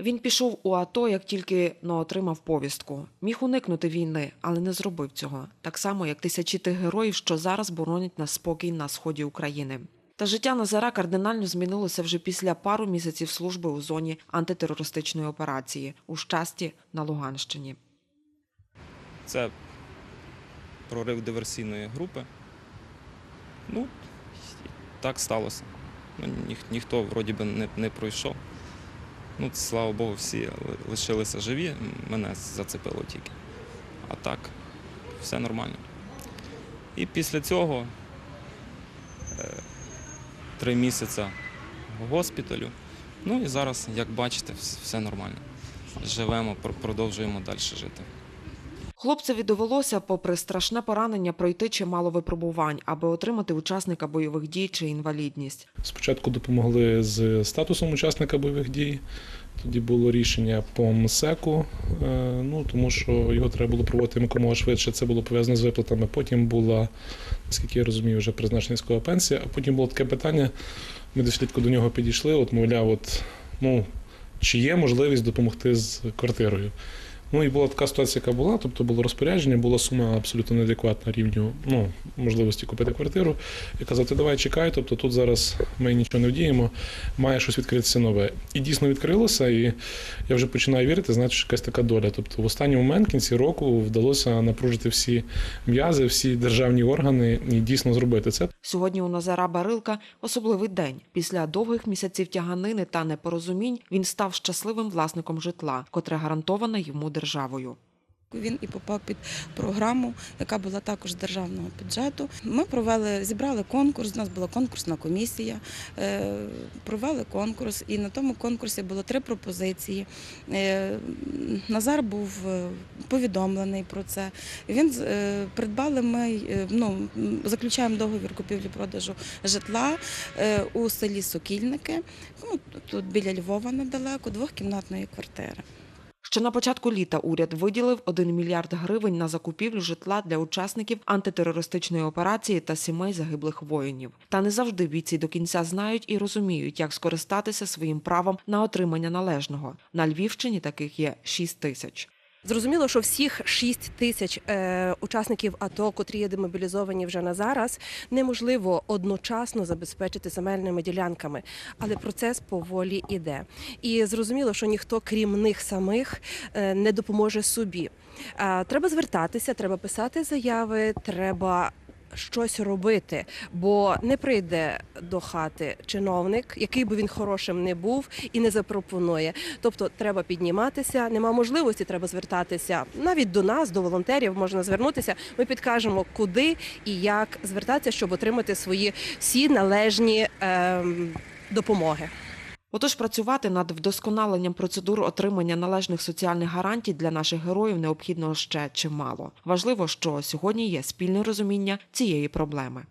Він пішов у АТО, як тільки но отримав повістку. Міг уникнути війни, але не зробив цього. Так само, як тисячі тих героїв, що зараз боронять нас спокій на сході України. Та життя Назара кардинально змінилося вже після пару місяців служби у зоні антитерористичної операції у щасті на Луганщині. Це прорив диверсійної групи. Ну, так сталося. Ну, ніх, ніхто вроді би не, не пройшов. Ну, слава Богу, всі лишилися живі, мене зацепило тільки. А так, все нормально. І після цього е, три місяці в госпіталю. Ну і зараз, як бачите, все нормально. Живемо, продовжуємо далі жити. Хлопцеві довелося, попри страшне поранення, пройти чимало випробувань, аби отримати учасника бойових дій чи інвалідність. Спочатку допомогли з статусом учасника бойових дій. Тоді було рішення по МСЕКу, е, ну тому що його треба було проводити якомога швидше. Це було пов'язано з виплатами. Потім була, наскільки я розумію, вже призначена військова пенсія. А потім було таке питання. Ми десь влітку до нього підійшли. От мовляв, от ну чи є можливість допомогти з квартирою. Ну і була така ситуація, яка була, тобто було розпорядження, була сума абсолютно неадекватна рівню ну, можливості купити квартиру. Я казав, ти давай чекай, тобто тут зараз ми нічого не вдіємо, має щось відкритися нове. І дійсно відкрилося, і я вже починаю вірити, значить, якась така доля. Тобто в останній момент, кінці року, вдалося напружити всі м'язи, всі державні органи і дійсно зробити це. Сьогодні у Назара Барилка особливий день. Після довгих місяців тяганини та непорозумінь він став щасливим власником житла, котре гарантоване йому державою. Він і попав під програму, яка була також з державного бюджету. Ми провели, зібрали конкурс. У нас була конкурсна комісія. е, Провели конкурс, і на тому конкурсі було три пропозиції. Е, Назар був е, повідомлений про це. Він придбали ми ну, заключаємо договір купівлі-продажу житла у селі Сокільники. Ну, тут біля Львова недалеко, двохкімнатної квартири. Ще на початку літа уряд виділив 1 мільярд гривень на закупівлю житла для учасників антитерористичної операції та сімей загиблих воїнів. Та не завжди бійці до кінця знають і розуміють, як скористатися своїм правом на отримання належного. На Львівщині таких є 6 тисяч. Зрозуміло, що всіх 6 тисяч е, учасників АТО, котрі є демобілізовані вже на зараз, неможливо одночасно забезпечити земельними ділянками, але процес поволі іде. І зрозуміло, що ніхто, крім них самих, е, не допоможе собі. Е, треба звертатися, треба писати заяви, треба. Щось робити, бо не прийде до хати чиновник, який би він хорошим не був, і не запропонує. Тобто треба підніматися, нема можливості, треба звертатися навіть до нас, до волонтерів можна звернутися. Ми підкажемо, куди і як звертатися, щоб отримати свої всі належні ем, допомоги. Отож, працювати над вдосконаленням процедур отримання належних соціальних гарантій для наших героїв необхідно ще чимало. Важливо, що сьогодні є спільне розуміння цієї проблеми.